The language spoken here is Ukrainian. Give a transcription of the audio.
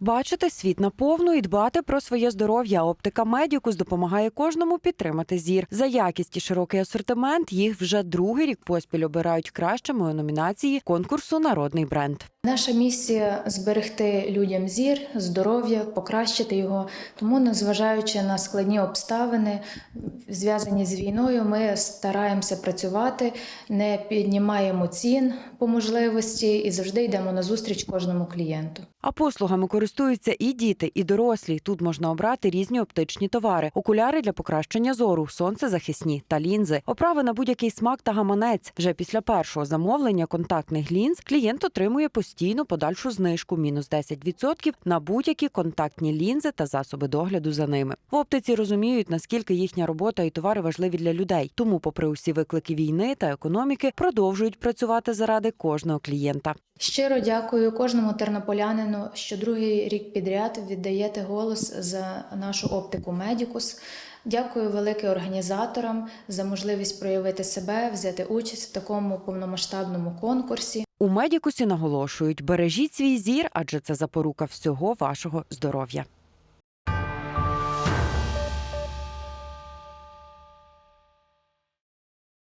Бачити світ наповну і дбати про своє здоров'я. Оптика Медікус допомагає кожному підтримати зір. За якість і широкий асортимент їх вже другий рік поспіль обирають кращими у номінації конкурсу Народний бренд. Наша місія зберегти людям зір, здоров'я, покращити його. Тому, незважаючи на складні обставини, зв'язані з війною, ми стараємося працювати, не піднімаємо цін по можливості і завжди йдемо на зустріч кожному клієнту. А послугами користуються і діти, і дорослі. Тут можна обрати різні оптичні товари: окуляри для покращення зору, сонцезахисні та лінзи, оправи на будь-який смак та гаманець. Вже після першого замовлення контактних лінз клієнт отримує постійну подальшу знижку мінус 10% на будь-які контактні лінзи та засоби догляду за ними. В оптиці розуміють, наскільки їхня робота і товари важливі для людей. Тому, попри усі виклики війни та економіки, продовжують працювати заради кожного клієнта. Щиро дякую кожному тернополянину, що другий рік підряд віддаєте голос за нашу оптику Медікус. Дякую велике організаторам за можливість проявити себе, взяти участь в такому повномасштабному конкурсі. У медікусі наголошують: бережіть свій зір, адже це запорука всього вашого здоров'я.